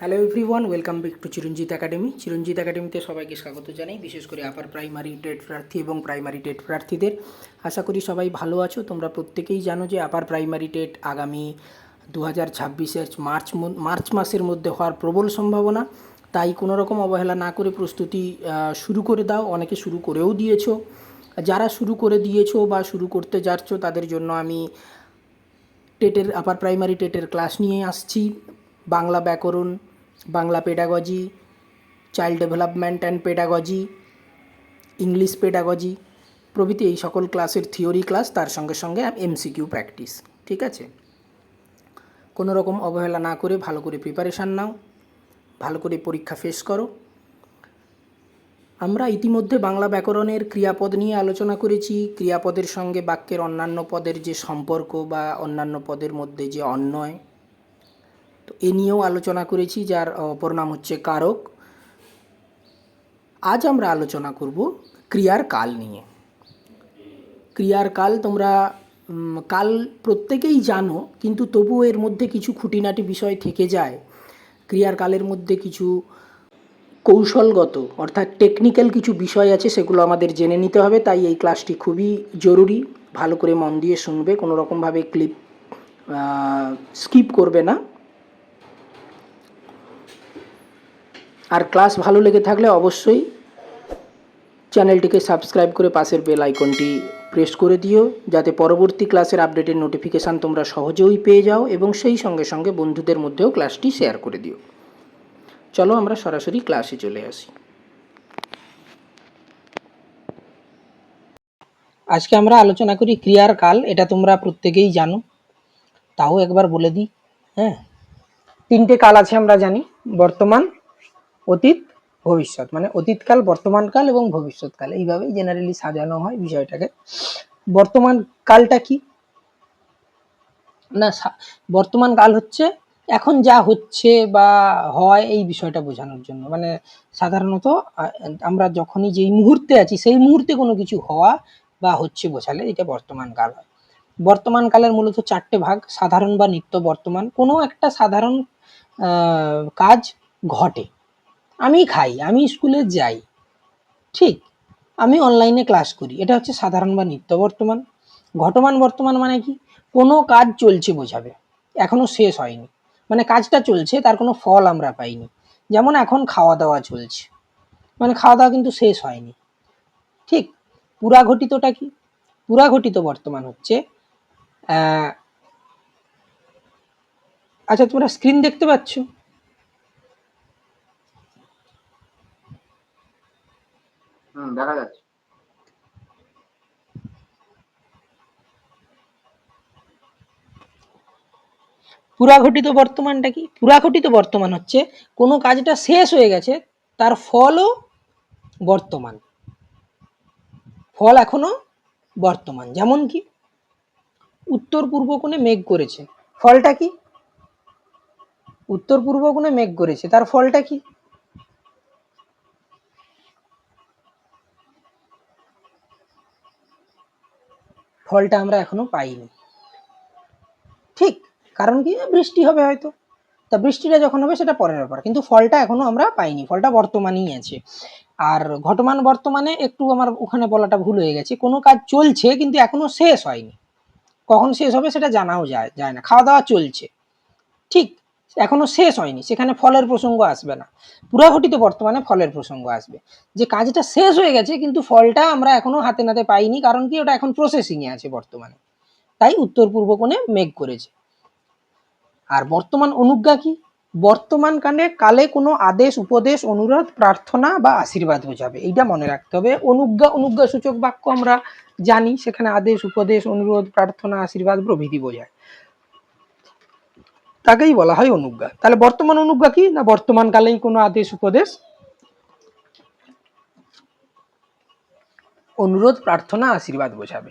Hello everyone welcome back to Chiranjit academy Chiranjit একাডেমিতে সবাইকে স্বাগত জানাই, বিশেষ করে আপার প্রাইমারি টেট প্রার্থী এবং প্রাইমারি টেট প্রার্থীদের। আশা করি সবাই ভালো আছো। তোমরা প্রত্যেকেই জানো যে আপার প্রাইমারি টেট আগামী দু হাজার মার্চ মার্চ মাসের মধ্যে হওয়ার প্রবল সম্ভাবনা। তাই কোনো রকম অবহেলা না করে প্রস্তুতি শুরু করে দাও। অনেকে শুরু করেও দিয়েছ। যারা শুরু করে দিয়েছ বা শুরু করতে যাচ্ছ, তাদের জন্য আমি টেটের আপার প্রাইমারি টেটের ক্লাস নিয়ে আসছি। বাংলা ব্যাকরণ Bangla pedagogy child development and pedagogy English pedagogy প্রভৃতি এই সকল ক্লাসের থিওরি ক্লাস তার সঙ্গে সঙ্গে এমসিকিউ প্র্যাকটিস ঠিক আছে? কোনো রকম অবহেলা না করে ভালো করে প্রিপারেশান নাও, ভালো করে পরীক্ষা ফেস করো। আমরা ইতিমধ্যে বাংলা ব্যাকরণের ক্রিয়াপদ নিয়ে আলোচনা করেছি। ক্রিয়াপদের সঙ্গে বাক্যের অন্যান্য পদের যে সম্পর্ক বা অন্যান্য পদের মধ্যে যে অন্যয় তো এ নিয়েও আলোচনা করেছি, যার অপর নাম হচ্ছে কারক। আজ আমরা আলোচনা করব ক্রিয়ার কাল নিয়ে। ক্রিয়ার কাল তোমরা কাল প্রত্যেকেই জানো, কিন্তু তবুও এর মধ্যে কিছু খুঁটিনাটি বিষয় থেকে যায়। ক্রিয়ার কালের মধ্যে কিছু কৌশলগত, অর্থাৎ টেকনিক্যাল কিছু বিষয় আছে, সেগুলো আমাদের জেনে নিতে হবে, তাই এই ক্লাসটি খুবই জরুরি। ভালো করে মন দিয়ে শুনবে, কোনো রকমভাবে ক্লিপ স্কিপ করবে না। আর ক্লাস ভালো লেগে থাকলে অবশ্যই চ্যানেলটিকে সাবস্ক্রাইব করে পাশের বেল আইকনটি প্রেস করে দিও, যাতে পরবর্তী ক্লাসের আপডেটের নোটিফিকেশান তোমরা সহজেই পেয়ে যাও এবং সেই সঙ্গে সঙ্গে বন্ধুদের মধ্যেও ক্লাসটি শেয়ার করে দিও। চলো আমরা সরাসরি ক্লাসে চলে আসি। আজকে আমরা আলোচনা করি ক্রিয়ার কাল, এটা তোমরা প্রত্যেকেই জানো। তাও একবার বলে দিই হ্যাঁ? তিনটে কাল আছে আমরা জানি, বর্তমান অতীত, ভবিষ্যৎ। মানে অতীতকাল, বর্তমানকাল এবং ভবিষ্যৎকাল। এইভাবেই জেনারেলি সাজানো হয় বিষয়টাকে। বর্তমান কালটা কি? না বর্তমান কাল হচ্ছে এখন যা হচ্ছে বা হয় এই বিষয়টা বোঝানোর জন্য। মানে সাধারণত আমরা যখনই যেই মুহূর্তে আছি, সেই মুহূর্তে কোনো কিছু হওয়া বা হচ্ছে বোঝালে এটা বর্তমান কাল হয়। বর্তমান কালের মূলত চারটে ভাগ, সাধারণ বা নিত্য বর্তমান। কোনো একটা সাধারণ কাজ ঘটে। আমি খাই আমি স্কুলে যাই। ঠিক, আমি অনলাইনে ক্লাস করি। এটা হচ্ছে সাধারণ বা নিত্য বর্তমান। ঘটমান বর্তমান মানে কি? কোনো কাজ চলছে বোঝাবে। এখনও শেষ হয়নি। মানে কাজটা চলছে, তার কোনো ফল আমরা পাইনি। যেমন এখন খাওয়া দাওয়া চলছে। মানে খাওয়া দাওয়া কিন্তু শেষ হয়নি। ঠিক পুরা ঘটিতটা কি? পুরা ঘটিত বর্তমান হচ্ছে আচ্ছা তোমরা স্ক্রিন দেখতে পাচ্ছ? দেখা যাচ্ছে। পুরাঘটিত বর্তমানটা কি? পুরাঘটিত বর্তমান হচ্ছে, কোনো কাজটা শেষ হয়ে গেছে, তার ফলও বর্তমান। ফল এখনও বর্তমান। যেমন কি? উত্তর পূর্ব কোণে মেঘ করেছে। ফলটা কি? উত্তর পূর্ব কোণে মেঘ করেছে। তার ফলটা কি? ফলটা আমরা এখনও পাইনি। ঠিক, কারণ কি? বৃষ্টি হবে হয়তো। তা বৃষ্টিটা যখন হবে সেটা পরের ব্যাপার। কিন্তু ফলটা এখনও আমরা পাইনি। ফলটা বর্তমানেই আছে। আর ঘটমান বর্তমানে একটু আমার ওখানে বলাটা ভুল হয়ে গেছে। কোনো কাজ চলছে কিন্তু এখনও শেষ হয়নি। কখন শেষ হবে সেটা জানাও যায় যায় না। খাওয়া দাওয়া চলছে। ঠিক এখনও শেষ হয়নি, সেখানে ফলের প্রসঙ্গ আসবে না। পুরাঘটিত বর্তমানে ফলের প্রসঙ্গ আসবে। যে কাজটা শেষ হয়ে গেছে, কিন্তু ফলটা আমরা এখনও হাতে নাতে পাইনি, কারণ কি ওটা এখন প্রসেসিংয়ে আছে বর্তমানে। তাই উত্তর পূর্ব কোণে মেঘ করেছে। আর বর্তমান অনুজ্ঞা কি? বর্তমান কালে কালে কোনো আদেশ, উপদেশ, অনুরোধ, প্রার্থনা বা আশীর্বাদ বোঝাবে। এইটা মনে রাখতে হবে। অনুজ্ঞা অনুজ্ঞা সূচক বাক্য আমরা জানি, সেখানে আদেশ, উপদেশ, অনুরোধ, প্রার্থনা, আশীর্বাদ প্রভৃতি বোঝায়। তাকেই বলা হয় অনুজ্ঞা। তাহলে বর্তমান অনুজ্ঞা কি না বর্তমান কালেই কোনো আদেশ, উপদেশ? অনুরোধ, প্রার্থনা, আশীর্বাদ বোঝাবে।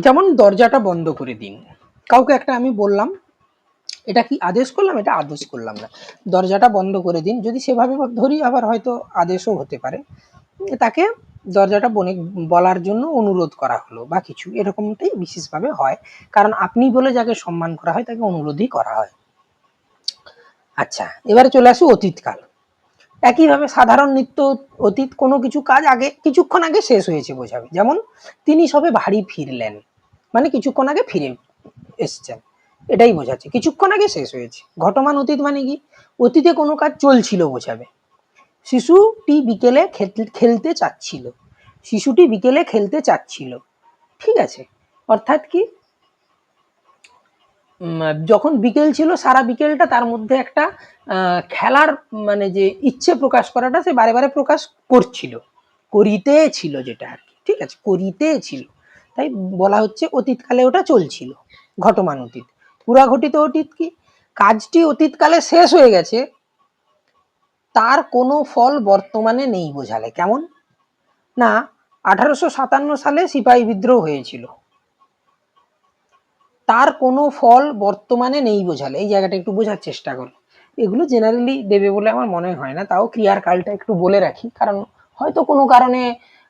যেমন দরজাটা বন্ধ করে দিন। কাউকে একটা আমি বললাম, এটা কি আদেশ করলাম, এটা আদেশ করলাম না। দরজাটা বন্ধ করে দিন। যদি সেভাবে ধরি আবার হয়তো আদেশও হতে পারে। তাকে দরজাটা বনে বলার জন্য অনুরোধ করা হলো বা কিছু। এরকমটাই বিশেষভাবে হয়। কারণ আপনি বলে যাকে সম্মান করা হয়, তাকে অনুরোধই করা হয়। আচ্ছা এবারে চলে আসি অতীতকাল। একইভাবে সাধারণ নিত্য অতীত কোনো কিছু কাজ আগে, কিছুক্ষণ আগে শেষ হয়েছে বোঝাবে। যেমন, তিনি সবে বাড়ি ফিরলেন মানে কিছুক্ষণ আগে ফিরে এসছেন। এটাই বোঝাচ্ছে, কিছুক্ষণ আগে শেষ হয়েছে। ঘটমান অতীত মানে কি? অতীতে কোনো কাজ চলছিল বোঝাবে। শিশুটি বিকেলে খেল- খেলতে চাচ্ছিল। শিশুটি বিকেলে খেলতে চাচ্ছিল। ঠিক আছে? অর্থাৎ কি? যখন বিকেল ছিল, সারা বিকেলটা তার মধ্যে একটা খেলার মানে যে ইচ্ছে প্রকাশ করাটা সে বারে বারে প্রকাশ করছিল। করিতে ছিল যেটা আর কি, ঠিক আছে? করিতে ছিল। তাই বলা হচ্ছে অতীতকালে ওটা চলছিল, ঘটমান অতীত। পুরা ঘটিত অতীত কি? কাজটি অতীতকালে শেষ হয়ে গেছে। তার কোনো ফল বর্তমানে নেই বোঝালে। কেমন? না, আঠারোশো সাতান্ন সালে সিপাহী বিদ্রোহ হয়েছিল। তার কোনো ফল বর্তমানে নেই বোঝালে। এই জায়গাটা একটু বোঝার চেষ্টা করো। এগুলো জেনারেলি দেবে বলে আমার মনে হয় না। তাও ক্রিয়ার কালটা একটু বলে রাখি। কারণ হয়তো কোনো কারণে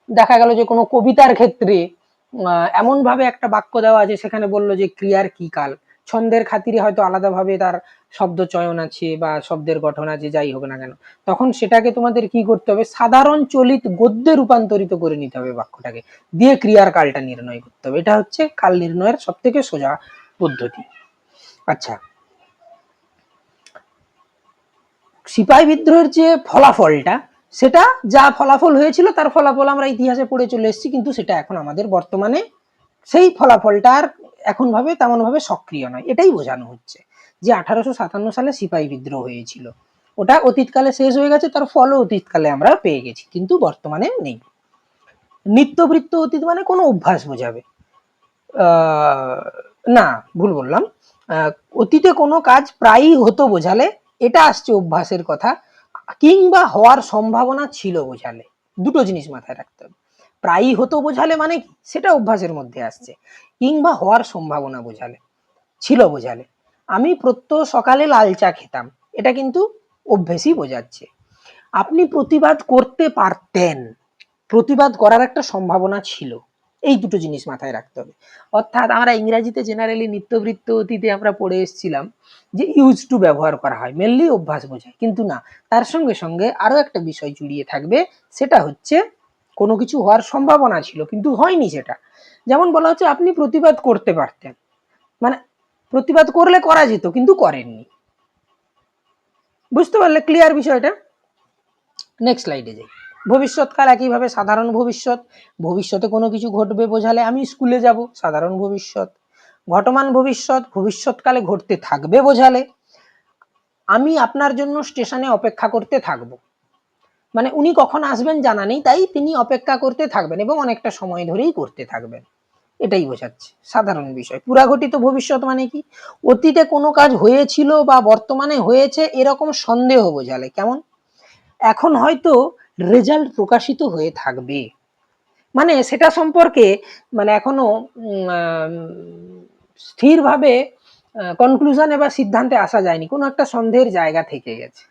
দেখা গেল যে কোনো কবিতার ক্ষেত্রে এমনভাবে একটা বাক্য দেওয়া আছে, সেখানে বলল যে ক্রিয়ার কি কাল। ছন্দের খাতিরে হয়তো আলাদাভাবে তার শব্দ চয়ন আছে বা শব্দের গঠন আছে, যাই হোক না কেন। তখন সেটাকে তোমাদের কি করতে হবে? সাধারণ চলিত গদ্যে রূপান্তরিত করে নিতে হবে বাক্যটাকে। দিয়ে ক্রিয়ার কালটা নির্ণয় করতে হবে। এটা হচ্ছে কাল নির্ণয়ের সব থেকে সোজা পদ্ধতি। আচ্ছা। সিপাহী বিদ্রোহের যে ফলাফলটা, সেটা যা ফলাফল হয়েছিল, তার ফলাফল আমরা ইতিহাসে পড়ে চলে এসেছি, কিন্তু সেটা এখন আমাদের বর্তমানে সেই ফলাফলটা এখন ভাবে তেমন ভাবে সক্রিয় নয়, এটাই বোঝানো হচ্ছে যে আঠারোশো সাতান্ন সালে সিপাহী বিদ্রোহ হয়েছিল। ওটা অতীতকালে শেষ হয়ে গেছে তার ফলও অতীতকালে আমরা পেয়ে গেছি, কিন্তু বর্তমানে নেই। নিত্যবৃত্ত অতীত মানে কোনো অভ্যাস বোঝাবে। না, ভুল বললাম। অতীতে কোনো কাজ প্রায়ই হতো বোঝালে, এটা আসছে অভ্যাসের কথা, কিংবা হওয়ার সম্ভাবনা ছিল বোঝালে। দুটো জিনিস মাথায় রাখতে হবে। প্রায়ই হতো বোঝালে মানে কি? সেটা অভ্যাসের মধ্যে আসছে। কিংবা হওয়ার সম্ভাবনা বোঝালে, ছিল বোঝালে। আমি প্রত্যহ সকালে লাল চা খেতাম, এটা কিন্তু অভ্যেসই বোঝাচ্ছে। আপনি প্রতিবাদ করতে পারতেন, প্রতিবাদ করার একটা সম্ভাবনা ছিল। এই দুটো জিনিস মাথায় রাখতে হবে। অর্থাৎ আমরা ইংরাজিতে জেনারেলি নিত্যবৃত্ত অতীতে আমরা পড়ে এসেছিলাম যে ইউজ টু ব্যবহার করা হয় মেনলি অভ্যাস বোঝায়। কিন্তু না, তার সঙ্গে সঙ্গে আরও একটা বিষয় জুড়িয়ে থাকবে, সেটা হচ্ছে কোনো কিছু হওয়ার সম্ভাবনা ছিল, কিন্তু হয়নি সেটা। যেমন বলা হচ্ছে আপনি প্রতিবাদ করতে পারতেন। মানে প্রতিবাদ করলে করা যেত, কিন্তু করেননি। বুঝতে পারলে? ক্লিয়ার বিষয়টা? নেক্সট স্লাইডে যাই। ভবিষ্যৎকাল একইভাবে সাধারণ ভবিষ্যৎ। ভবিষ্যতে কোনো কিছু ঘটবে বোঝালে আমি স্কুলে যাব, সাধারণ ভবিষ্যৎ। ঘটমান ভবিষ্যৎ, ভবিষ্যৎকালে ঘটতে থাকবে বোঝালে আমি আপনার জন্য স্টেশনে অপেক্ষা করতে থাকব। মানে উনি কখন আসবেন জানা নেই, তাই তিনি অপেক্ষা করতে থাকবেন এবং অনেকটা সময় ধরেই করতে থাকবেন। এটাই বোঝাচ্ছে, সাধারণ বিষয়। পুরাঘটিত ভবিষ্যৎ মানে কি? অতীতে কোনো কাজ হয়েছিল বা বর্তমানে হয়েছে এরকম সন্দেহ বোঝালে। কেমন? এখন হয়তো রেজাল্ট প্রকাশিত হয়ে থাকবে। মানে সেটা সম্পর্কে মানে এখনও স্থিরভাবে কনক্লুশনে বা সিদ্ধান্তে আসা যায়নি। কোনো একটা সন্দেহের জায়গা থেকে গেছে।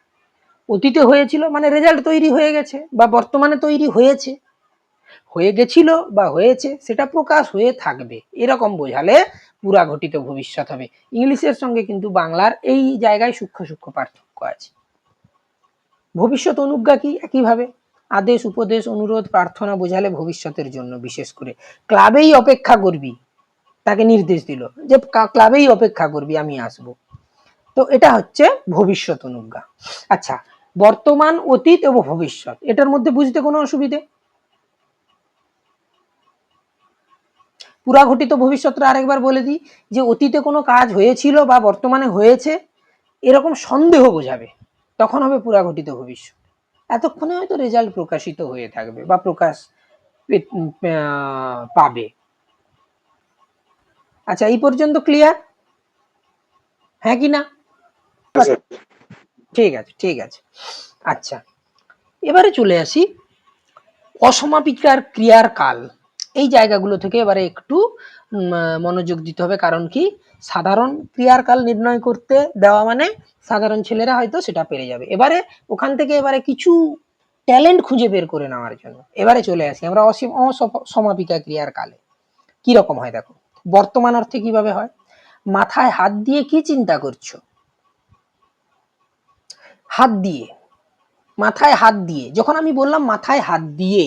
অতীতে হয়েছিল মানে রেজাল্ট তৈরি হয়ে গেছে বা বর্তমানে তৈরি হয়েছে। হয়ে গেছিল বা হয়েছে, সেটা প্রকাশ হয়ে থাকবে। এরকম বোঝালে পুরা ঘটিত ভবিষ্যৎ হবে। ইংলিশের সঙ্গে কিন্তু বাংলার এই জায়গায় সূক্ষ্ম সূক্ষ্ম পার্থক্য আছে। ভবিষ্যৎ অনুজ্ঞা কি? একইভাবে আদেশ, উপদেশ, অনুরোধ, প্রার্থনা বোঝালে ভবিষ্যতের জন্য বিশেষ করে। ক্লাবেই অপেক্ষা করবি, তাকে নির্দেশ দিল যে ক্লাবেই অপেক্ষা করবি, আমি আসব। তো এটা হচ্ছে ভবিষ্যৎ অনুজ্ঞা। আচ্ছা বর্তমান, অতীত এবং ভবিষ্যৎ, এটার মধ্যে বুঝতে কোনো অসুবিধে? পুরা ঘটিত ভবিষ্যৎটা আরেকবার বলে দিই, যে অতীতে কোনো কাজ হয়েছিল বা বর্তমানে হয়েছে, এরকম সন্দেহ বোঝাবে, তখন হবে পুরাঘটিত ভবিষ্যৎ। এতক্ষণে হয়তো রেজাল্ট প্রকাশিত হয়ে থাকবে বা প্রকাশ পাবে। আচ্ছা এই পর্যন্ত ক্লিয়ার হ্যাঁ কি না? ঠিক আছে ঠিক আছে। আচ্ছা এবারে চলে আসি। অসমাপিকার ক্রিয়ার কাল। এই জায়গাগুলো থেকে এবারে একটু মনোযোগ দিতে হবে। কারণ কি? সাধারণ ক্রিয়ার কাল নির্ণয় করতে দেওয়া মানে সাধারণ ছেলেরা হয়তো সেটা পেরে যাবে। এবারে ওখান থেকে এবারে কিছু ট্যালেন্ট খুঁজে বের করে নেওয়ার জন্য। এবারে চলে আসি আমরা অসীম অসমাপিকা ক্রিয়ার কালে। কি রকম হয় দেখো? বর্তমান অর্থে কীভাবে হয়? মাথায় হাত দিয়ে কি চিন্তা করছ? হাত দিয়ে। মাথায় হাত দিয়ে। যখন আমি বললাম মাথায় হাত দিয়ে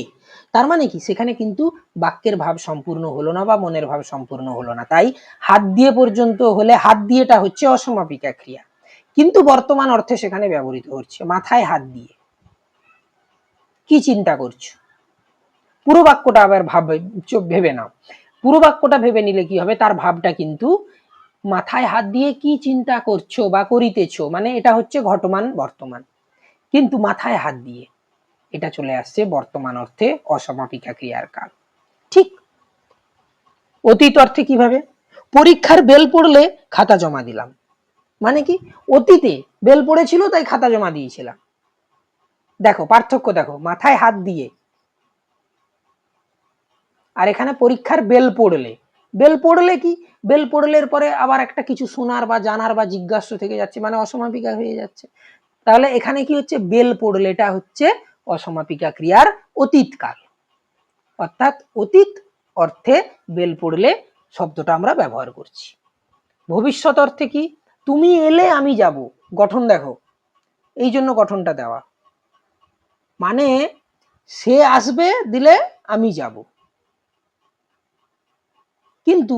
তার মানে কি? সেখানে কিন্তু বাক্যের ভাব সম্পূর্ণ হলো না বা মনের ভাব সম্পূর্ণ হলো না। তাই হাত দিয়ে পর্যন্ত হলে হাত দিয়েটা হচ্ছে অসমাপিকা ক্রিয়া। কিন্তু বর্তমান অর্থে সেখানে ব্যবহৃত হচ্ছে মাথায় হাত দিয়ে। কি চিন্তা করছ? পুরো বাক্যটা আবার ভাবে ভেবে নাও। পুরো বাক্যটা ভেবে নিলে কি হবে? তার ভাবটা কিন্তু মাথায় হাত দিয়ে কি চিন্তা করছ বা করিতেছো মানে এটা হচ্ছে ঘটমান বর্তমান। কিন্তু মাথায় হাত দিয়ে। এটা চলে আসছে বর্তমান অর্থে অসমাপিকা ক্রিয়ার কাল ঠিক অতীত অর্থে কীভাবে? পরীক্ষার বেল পড়লে খাতা জমা দিলাম। মানে কি? অতীতে বেল পড়েছিল, তাই খাতা জমা দিয়েছিলাম। দেখো, পার্থক্য দেখো, মাথায় হাত দিয়ে। আর এখানে পরীক্ষার বেল পড়লে। বেল পড়লে কি? বেল পড়লের পরে আবার একটা কিছু শোনার বা জানার বা জিজ্ঞাসা থেকে যাচ্ছে মানে অসমাপিকা হয়ে যাচ্ছে। তাহলে এখানে কি হচ্ছে? বেল পড়লে এটা হচ্ছে অসমাপিকা ক্রিয়ার অতীতকাল অর্থাৎ অতীত অর্থে বেল পড়লে শব্দটা আমরা ব্যবহার করছি। ভবিষ্যৎ অর্থে কি? তুমি এলে আমি যাব। গঠন দেখো। এই জন্য গঠনটা দেওয়া। মানে সে আসবে দিলে আমি যাব। কিন্তু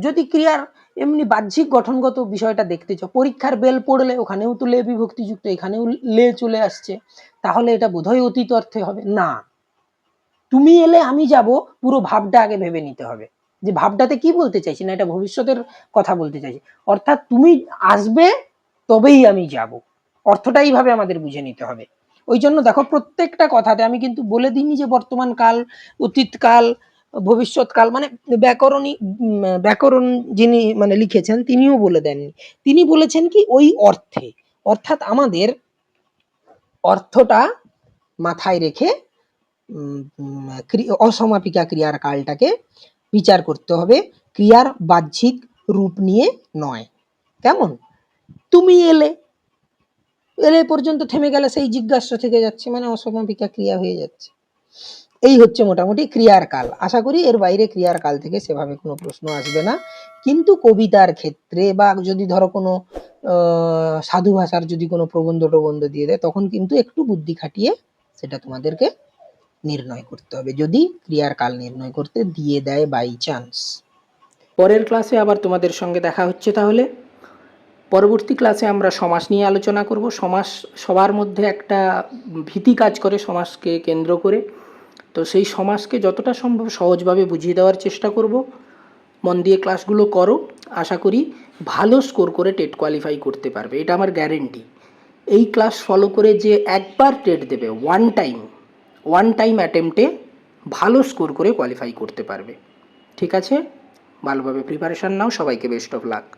যদি ক্রিয়ার এমনি বাহ্যিক গঠনগত বিষয়টা দেখতে চাও, পরীক্ষার বেল পড়লে ওখানেও তো লে বিভক্তিযুক্ত, এখানেও লে চলে আসছে, তাহলে এটা বোধহয় অতীত অর্থে হবে। না। তুমি এলে আমি যাব, পুরো ভাবটা আগে ভেবে নিতে হবে। যে ভাবটাতে কি বলতে চাইছি না, এটা ভবিষ্যতের কথা বলতে চাইছি। অর্থাৎ তুমি আসবে, তবেই আমি যাব। অর্থটা এইভাবে আমাদের বুঝে নিতে হবে। ওই জন্য দেখো, প্রত্যেকটা কথাতে আমি কিন্তু বলে দিইনি যে বর্তমান কাল অতীতকাল ভবিষ্যৎকাল মানে ব্যাকরণী ব্যাকরণ যিনি মানে লিখেছেন, তিনিও বলে দেননি। তিনি বলেছেন কি, ওই অর্থে, অর্থাৎ আমাদের অর্থটা মাথায় রেখে অসমাপিকা ক্রিয়ার কালটাকে বিচার করতে হবে। ক্রিয়ার বাহ্যিক রূপ নিয়ে নয়। কেমন? তুমি এলে এলে পর্যন্ত থেমে গেলে সেই জিজ্ঞাসা থেকে যাচ্ছে মানে অসমাপিকা ক্রিয়া হয়ে যাচ্ছে। এই হচ্ছে মোটামুটি ক্রিয়ার কাল। আশা করি এর বাইরে ক্রিয়ার কাল থেকে সেভাবে কোনো প্রশ্ন আসবে না। কিন্তু কবিতার ক্ষেত্রে বা যদি ধরো কোনো সাধু ভাষার যদি কোনো প্রবন্ধ টবন্ধ দিয়ে দেয়, তখন কিন্তু একটু বুদ্ধি খাটিয়ে সেটা তোমাদেরকে নির্ণয় করতে হবে। যদি ক্রিয়ার কাল নির্ণয় করতে দিয়ে দেয় বাই চান্স পরের ক্লাসে আবার তোমাদের সঙ্গে দেখা হচ্ছে তাহলে। পরবর্তী ক্লাসে আমরা সমাস নিয়ে আলোচনা করব। সমাস, সবার মধ্যে একটা ভীতি কাজ করে সমাজকে কেন্দ্র করে। তো সেই সমাজকে যতটা সম্ভব সহজভাবে বুঝিয়ে দেওয়ার চেষ্টা করব। মন দিয়ে ক্লাসগুলো করো। আশা করি ভালো স্কোর করে টেট কোয়ালিফাই করতে পারবে। এটা আমার গ্যারেন্টি। এই ক্লাস ফলো করে যে একবার টেট দেবে ওয়ান টাইম ওয়ান টাইম অ্যাটেম্পটে ভালো স্কোর করে কোয়ালিফাই করতে পারবে। ঠিক আছে? ভালোভাবে প্রিপারেশান নাও। সবাইকে বেস্ট অফ লাক